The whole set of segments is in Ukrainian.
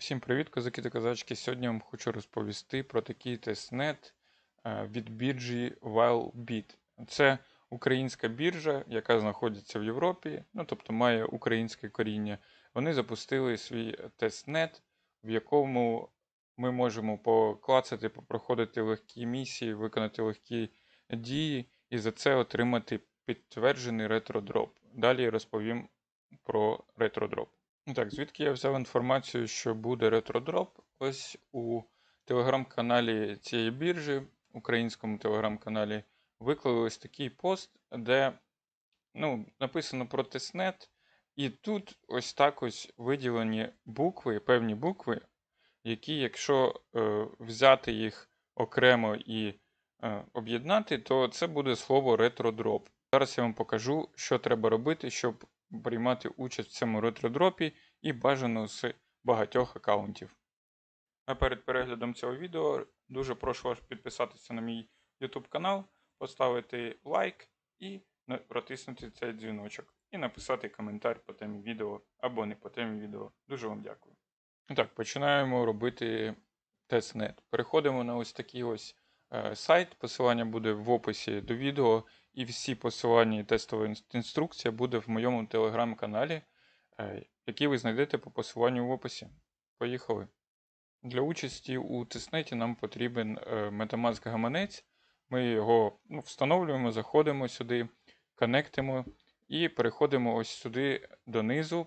Всім привіт, козаки та козачки. Сьогодні я вам хочу розповісти про такий тестнет е, від біржі WildBit. Це українська біржа, яка знаходиться в Європі, ну тобто має українське коріння. Вони запустили свій тестнет, в якому ми можемо поклацати, попроходити легкі місії, виконати легкі дії і за це отримати підтверджений ретродроп. Далі розповім про ретродроп. Ну Так, звідки я взяв інформацію, що буде ретродроп? Ось у телеграм-каналі цієї біржі, українському телеграм-каналі, виклали ось такий пост, де ну, написано про тестнет, і тут ось так ось виділені букви, певні букви, які, якщо е, взяти їх окремо і е, об'єднати, то це буде слово ретродроп. Зараз я вам покажу, що треба робити, щоб приймати участь в цьому ретродропі і бажано з багатьох аккаунтів. А перед переглядом цього відео дуже прошу вас підписатися на мій YouTube канал, поставити лайк і протиснути цей дзвіночок. І написати коментар по темі відео або не по темі відео. Дуже вам дякую. Так, починаємо робити тестнет. Переходимо на ось такий ось сайт. Посилання буде в описі до відео, і всі посилання і тестова інструкція буде в моєму телеграм-каналі, е, який ви знайдете по посиланню в описі. Поїхали. Для участі у тестнеті нам потрібен е, Metamask гаманець. Ми його ну, встановлюємо, заходимо сюди, коннектимо і переходимо ось сюди донизу.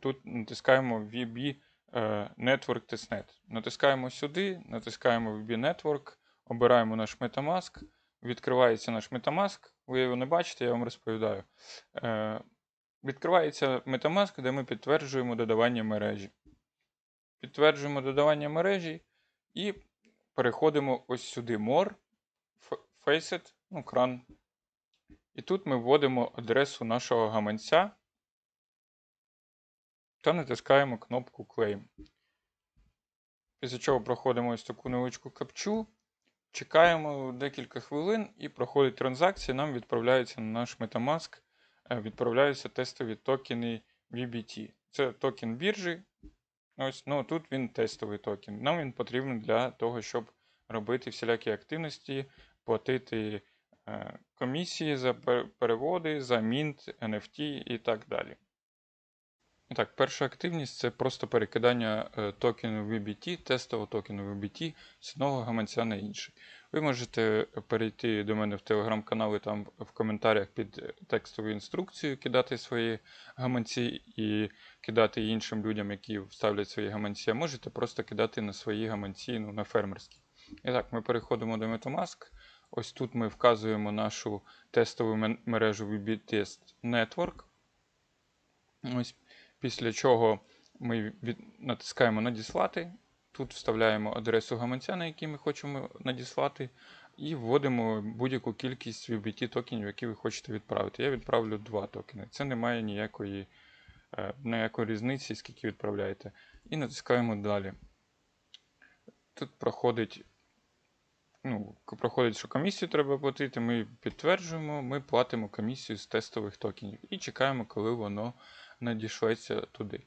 Тут натискаємо VB е, Network Testnet. Натискаємо сюди, натискаємо VB Network, обираємо наш Metamask. Відкривається наш Metamask. Ви його не бачите, я вам розповідаю. Е, Відкривається Metamask, де ми підтверджуємо додавання мережі. Підтверджуємо додавання мережі і переходимо ось сюди More, Facet, ну, кран. І тут ми вводимо адресу нашого гаманця та натискаємо кнопку Claim. Після чого проходимо ось таку невеличку капчу, чекаємо декілька хвилин і проходить транзакція, нам відправляється на наш Metamask, е, відправляються тестові токени VBT. Це токен біржі. Ось, ну тут він тестовий токен. Нам він потрібен для того, щоб робити всілякі активності, платити е, комісії за переводи, за мінт, NFT і так далі. І так, перша активність це просто перекидання е, токену VBT, тестового токену VBT з одного гаманця на інший. Ви можете перейти до мене в телеграм-канал і там в коментарях під текстовою інструкцією кидати свої гаманці і кидати іншим людям, які вставлять свої гаманці, а можете просто кидати на свої гаманці, ну, на фермерські. І так, ми переходимо до Metamask. Ось тут ми вказуємо нашу тестову мережу VB-Test Network. Ось після чого ми натискаємо надіслати. Тут вставляємо адресу гаманця, на який ми хочемо надіслати, і вводимо будь-яку кількість VBT токенів, які ви хочете відправити. Я відправлю два токени. Це не має ніякої, е, ніякої різниці, скільки відправляєте. І натискаємо далі. Тут проходить, ну, проходить, що комісію треба платити. Ми підтверджуємо, ми платимо комісію з тестових токенів і чекаємо, коли воно надішлеться туди.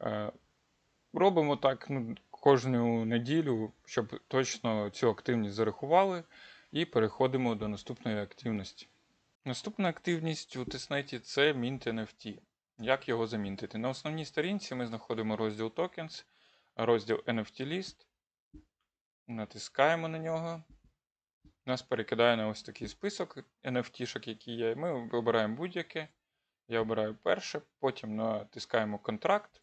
Е, Робимо так ну, кожну неділю, щоб точно цю активність зарахували, і переходимо до наступної активності. Наступна активність у тестнеті це Mint NFT. Як його замінтити? На основній сторінці ми знаходимо розділ Tokens, розділ NFT List. Натискаємо на нього. Нас перекидає на ось такий список NFT-шок, які є. Ми вибираємо будь-яке. Я обираю перше, потім натискаємо контракт.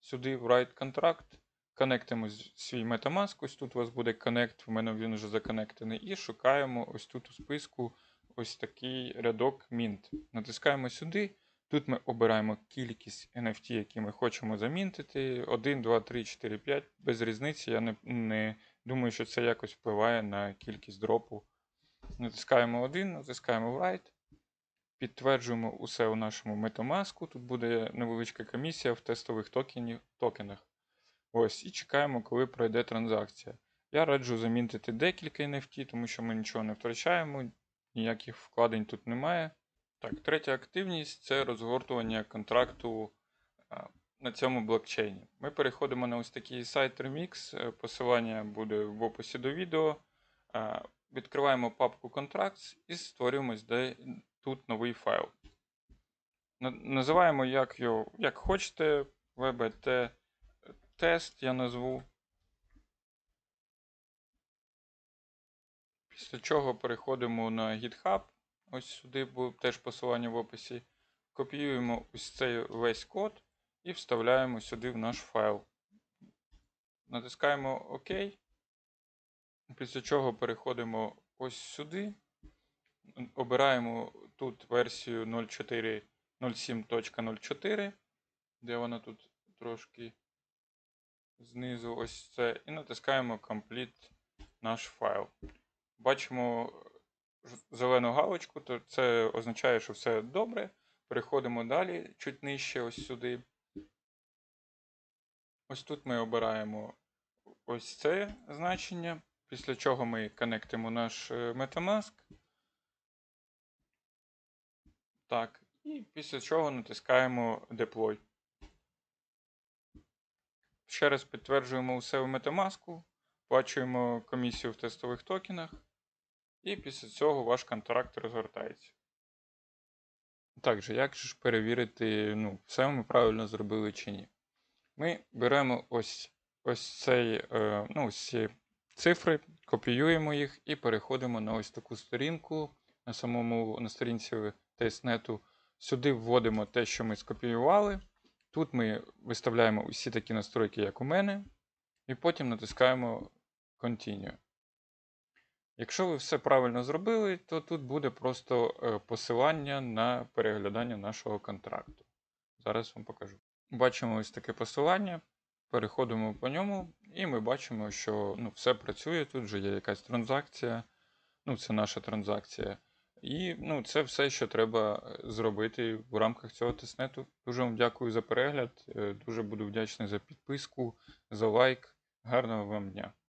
Сюди Write контракт. Коннектимо з- свій Metamask. Ось тут у вас буде коннект, в мене він вже законнектений. І шукаємо ось тут у списку ось такий рядок Mint. Натискаємо сюди. Тут ми обираємо кількість NFT, які ми хочемо замінтити. 1, 2, 3, 4, 5. Без різниці. Я не, не думаю, що це якось впливає на кількість дропу. Натискаємо 1, натискаємо Write. Підтверджуємо усе у нашому Metamask. Тут буде невеличка комісія в тестових токенах. Ось, і чекаємо, коли пройде транзакція. Я раджу замінтити декілька NFT, тому що ми нічого не втрачаємо, ніяких вкладень тут немає. Так, третя активність це розгортування контракту на цьому блокчейні. Ми переходимо на ось такий сайт Remix. Посилання буде в описі до відео. Відкриваємо папку Contracts і створюємо тут новий файл. Називаємо як, його, як хочете, VBT тест я назву. Після чого переходимо на GitHub. Ось сюди буде теж посилання в описі. Копіюємо ось цей весь код і вставляємо сюди в наш файл. Натискаємо ОК. Після чого переходимо ось сюди. Обираємо тут версію 04 07.04, де вона тут трошки знизу ось це. І натискаємо Complete наш файл. Бачимо зелену галочку, то це означає, що все добре. Переходимо далі, чуть нижче, ось сюди. Ось тут ми обираємо ось це значення, після чого ми коннектимо наш е, Metamask. Так, і після чого натискаємо Deploy. Ще раз підтверджуємо усе в Metamask, оплачуємо комісію в тестових токенах, і після цього ваш контракт розгортається. Так же, як же ж перевірити, ну, все ми правильно зробили чи ні? Ми беремо ось, ось цей, е, ну, ось ці цифри, копіюємо їх і переходимо на ось таку сторінку на самому на сторінці тестнету. Сюди вводимо те, що ми скопіювали. Тут ми виставляємо усі такі настройки, як у мене, і потім натискаємо Continue. Якщо ви все правильно зробили, то тут буде просто е, посилання на переглядання нашого контракту. Зараз вам покажу. Бачимо ось таке посилання, переходимо по ньому, і ми бачимо, що ну, все працює. Тут вже є якась транзакція. Ну, це наша транзакція. І ну, це все, що треба е, зробити в рамках цього тестнету. Дуже вам дякую за перегляд. е, Дуже буду вдячний за підписку, за лайк. Гарного вам дня!